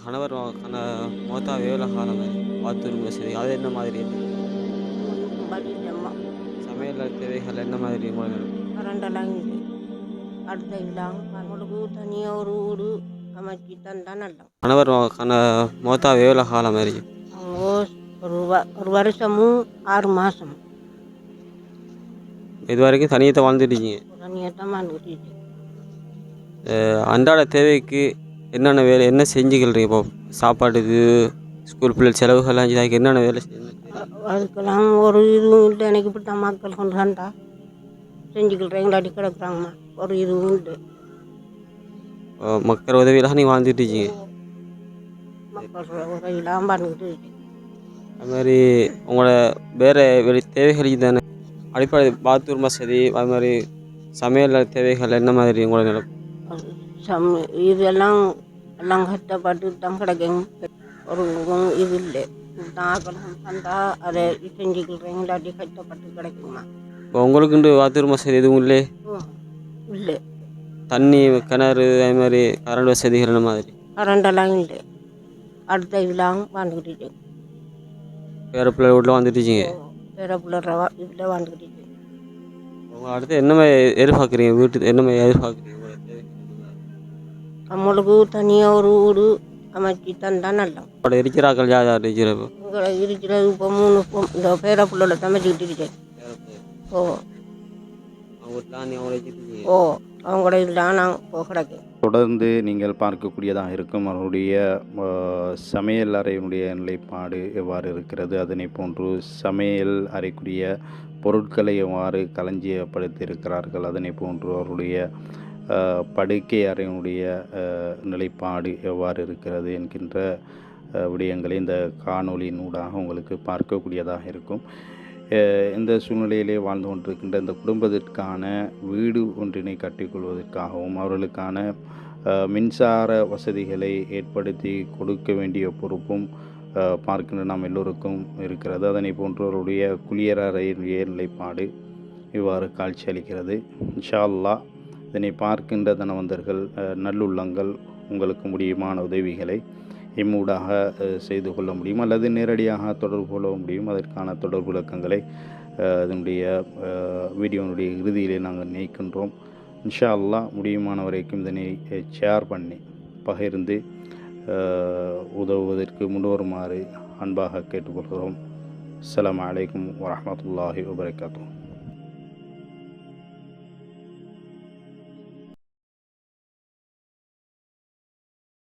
கணவர் மோத்தா எவ்வளோ காலம் பாத்ரூம் வசதி அது என்ன மாதிரி? சமையல் தேவைகள் என்ன மாதிரி கரண்டெல்லாம் அடுத்த இல்லாம் அவங்களுக்கு தனியாக ஒரு வீடு அமைச்சு தந்தா நல்லா கணவர் கண மோத்தா எவ்வளோ காலம் மாதிரி ஒரு ஒரு வருஷமும் ஆறு மாதம் இது வரைக்கும் தனியத்தை வாழ்ந்துட்டீங்க தனியாக தான் வாழ்ந்துக்கிட்டு அஹ் அன்றாட தேவைக்கு என்னென்ன வேலை என்ன செஞ்சுக்கிறீங்க இப்போ சாப்பாட்டுக்கு ஸ்கூல் பிள்ளை செலவுகள்லாம் இதுக்கு என்னென்ன வேலை அதுக்கெல்லாம் ஒரு இதுவும் இல்லை எனக்கு இப்படி மக்கள் கொண்டு வந்தா செஞ்சுக்கிறேன் எங்களாடி கிடக்குறாங்கம்மா. ஒரு இதுவும் அஹ் மக்கள் உதவியெல்லாம் நீங்கள் வாழ்ந்துட்டு இருக்கீங்க. மக்கள் உதவியெல்லாம் பண்ணிக்கிட்டு இருக்கேன். அது மாதிரி உங்களோட வேறு வெளி தேவைகள் தானே அடிப்படை பாத்ரூம் வசதி அது மாதிரி சமையல் தேவைகள் என்ன மாதிரி உங்களோட நிலை சம் இதெல்லாம் எல்லாம் கஷ்டப்பட்டு தான் கிடைக்கும் ஒரு இது இல்லை. நாங்களும் தந்தா அதை செஞ்சுக்கிறேன். இல்லாட்டி கஷ்டப்பட்டு கிடைக்குமா? இப்போ உங்களுக்குண்டு பாத்ரூம் வசதி எதுவும் இல்லை? இல்லை. தண்ணி கிணறு அது மாதிரி கரண்ட் வசதிகள் என்ன மாதிரி? கரண்டெல்லாம் இல்லை. அடுத்த இதெல்லாம் வாழ்ந்துக்கிட்டு வேறு பிள்ளை வீட்டில் வந்துட்டு இருக்கீங்க வேற பிள்ளை இதில் வாழ்ந்துக்கிட்டு அடுத்து என்ன மாதிரி எதிர்பார்க்குறீங்க? வீட்டு என்ன மாதிரி எதிர்பார்க்குறீங்க? நம்மளுக்கு தனியாக ஒரு வீடு அமைச்சு தந்தா நல்லா உங்களோட இருக்கிறாக்கள் யார் யார் இருக்கிறப்போ இங்கே இருக்கிறது இப்போ மூணு பொ- இந்த பேர பிள்ளைல சமைச்சிக்கிட்டு இருக்கேன் ஓ. ஓ அவங்களோட இதில் நான் போ கிடைக்கும் தொடர்ந்து நீங்கள் பார்க்கக்கூடியதாக இருக்கும். அவருடைய அஹ், சமையல் அறையினுடைய நிலைப்பாடு எவ்வாறு இருக்கிறது? அதனை போன்று சமையல் அறைக்குரிய பொருட்களை எவ்வாறு களஞ்சியப்படுத்தி இருக்கிறார்கள் அதனை போன்று அவருடைய படுக்கை அறையினுடைய நிலைப்பாடு எவ்வாறு இருக்கிறது என்கின்ற விடயங்களை இந்த காணொளியின் ஊடாக உங்களுக்கு பார்க்கக்கூடியதாக இருக்கும். இந்த சூழ்நிலையிலே வாழ்ந்து கொண்டிருக்கின்ற இந்த குடும்பத்திற்கான வீடு ஒன்றினை கட்டிக்கொள்வதற்காகவும் அவர்களுக்கான மின்சார வசதிகளை ஏற்படுத்தி கொடுக்க வேண்டிய பொறுப்பும் பார்க்கின்ற நாம் எல்லோருக்கும் இருக்கிறது. அதனை போன்றவருடைய குளியலறையினுடைய நிலைப்பாடு இவ்வாறு காட்சி அளிக்கிறது. இன்ஷா இதனை பார்க்கின்ற தனவந்தர்கள் நல்லுள்ளங்கள் உங்களுக்கு முடியுமான உதவிகளை இம்மூடாக செய்து கொள்ள முடியும் அல்லது நேரடியாக தொடர்பு கொள்ள முடியும். அதற்கான தொடர்பு விளக்கங்களை அதனுடைய வீடியோனுடைய இறுதியிலே நாங்கள் நீக்கின்றோம் இன்ஷா அல்லாஹ் முடியுமான வரைக்கும் இதனை ஷேர் பண்ணி பகிர்ந்து உதவுவதற்கு முன்வருமாறு அன்பாக கேட்டுக்கொள்கிறோம். அஸ்ஸலாமு அலைக்கும் வரஹ்மத்துல்லாஹி